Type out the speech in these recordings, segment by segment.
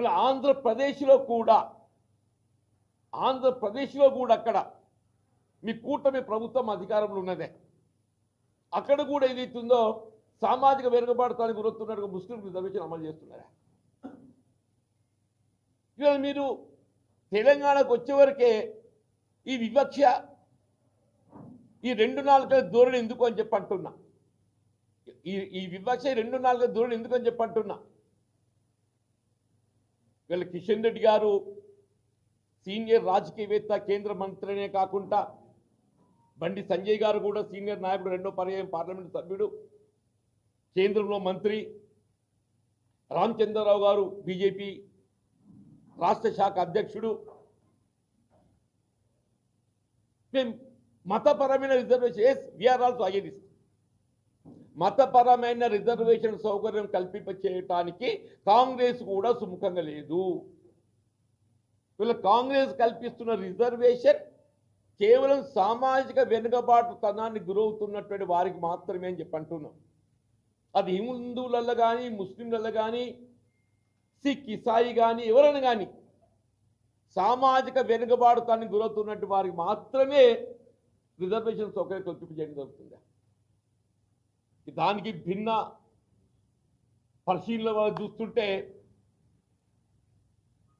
ఇలా ఆంధ్రప్రదేశ్లో కూడా ఆంధ్రప్రదేశ్లో కూడా అక్కడ మీ కూటమి ప్రభుత్వం అధికారంలో ఉన్నదే. అక్కడ కూడా ఏదైతుందో సామాజిక వెనుకబాటుతానికి గురవుతున్నట్టుగా ముస్లిం రిజర్వేషన్ అమలు చేస్తున్నారా? ఇవాళ మీరు తెలంగాణకు వచ్చేవరకే ఈ వివక్ష ఈ రెండు నాలుగు ధోరణి ఎందుకు అని చెప్పి అంటున్నా. ఈ ఈ వివక్ష రెండు నాలుగు ధోరణి ఎందుకు అని చెప్పి అంటున్నా. వీళ్ళ కిషన్ రెడ్డి గారు సీనియర్ రాజకీయవేత్త కేంద్ర మంత్రినే కాకుండా బండి సంజయ్ గారు కూడా సీనియర్ నాయకుడు రెండో పర్యాయం పార్లమెంటు సభ్యుడు కేంద్రంలో మంత్రి రామచంద్రరావు గారు బీజేపీ రాష్ట్ర శాఖ అధ్యక్షుడు. మేము మతపరమైన reservation as we are also against మతపరమైన రిజర్వేషన్ సౌకర్యం కల్పింప చేయటానికి కాంగ్రెస్ కూడా సుముఖంగా లేదు. వీళ్ళ కాంగ్రెస్ కల్పిస్తున్న రిజర్వేషన్ కేవలం సామాజిక వెనుకబాటుతనాన్ని గురవుతున్నటువంటి వారికి మాత్రమే అని చెప్పి అంటున్నాం. అది హిందువులలో కానీ ముస్లింలలో కానీ సిక్ ఇసాయి కానీ ఎవరైనా కానీ సామాజిక వెనుకబాటుతాన్ని గురవుతున్నట్టు వారికి మాత్రమే రిజర్వేషన్ సౌకర్యం కల్పించడం జరుగుతుంది? దానికి భిన్న పరిశీలన చూస్తుంటే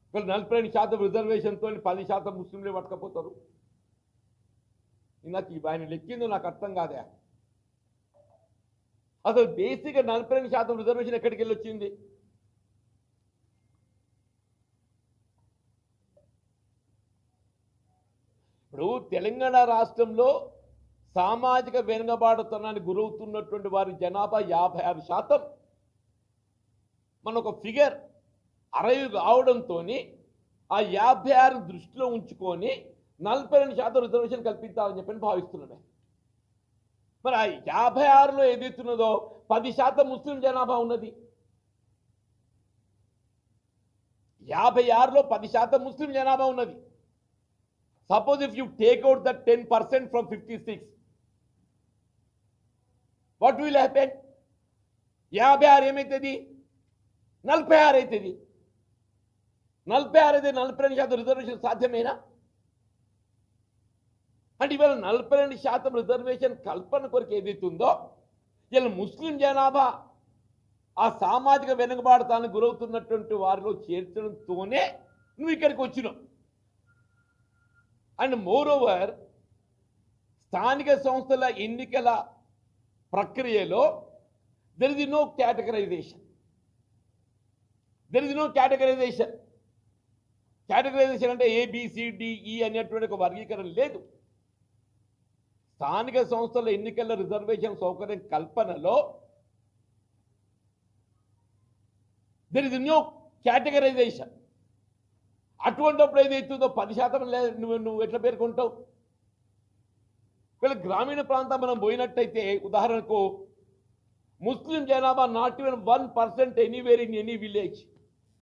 ఇక్కడ నలభై రెండు శాతం రిజర్వేషన్తో పది శాతం ముస్లింలే పట్టకపోతారు. నాకు ఆయన లెక్కిందో నాకు అర్థం కాదే. అసలు బేసిక్గా నలభై రెండు శాతం రిజర్వేషన్ ఎక్కడికి వెళ్ళి వచ్చింది ఇప్పుడు తెలంగాణ రాష్ట్రంలో సామాజిక వెనుకబాటుతనానికి గురవుతున్నటువంటి వారి జనాభా యాభై ఆరు శాతం. మన ఒక ఫిగర్ అరవై రావడంతో ఆ యాభై ఆరు దృష్టిలో ఉంచుకొని నలభై రెండు శాతం రిజర్వేషన్ కల్పించాలని చెప్పని భావిస్తున్నాను మరి ఆ యాభై ఆరులో ఏదైతున్నదో పది శాతం ముస్లిం జనాభా ఉన్నది. యాభై ఆరులో పది శాతం ముస్లిం జనాభా ఉన్నది. Suppose if you take out that ten percent from fifty six what will happen యాభై ఆరు ఏమవుతుంది నలభై ఆరు అవుతుంది. నలభై ఆరు అయితే నలభై రెండు శాతం రిజర్వేషన్ సాధ్యమేనా? అంటే ఇవాళ నలభై రెండు శాతం రిజర్వేషన్ కల్పన కొరకు ఏదైతుందో ఇలా ముస్లిం జనాభా ఆ సామాజిక వెనుకబాటుతానికి గురవుతున్నటువంటి వారిలో చేర్చడంతోనే నువ్వు ఇక్కడికి వచ్చినావు. అండ్ మోర్ ఓవర్ స్థానిక సంస్థల ఎన్నికల ప్రక్రియలో there is no categorisation there is no categorisation categorisation అంటే ఏబిసిడిఈ e అనేటువంటి ఒక వర్గీకరణ లేదు. స్థానిక సంస్థల ఎన్నికల రిజర్వేషన్ సౌకర్యం కల్పనలో దెర్ ఇస్ నో కేటగరైజేషన్ అటువంటిప్పుడు ఏదైతుందో పది శాతం లేదు నువ్వు నువ్వు ఎట్లా పేర్కొంటావు? ఒకవేళ గ్రామీణ ప్రాంతం మనం పోయినట్టయితే ఉదాహరణకు ముస్లిం జనాభా not even one percent anywhere in any village.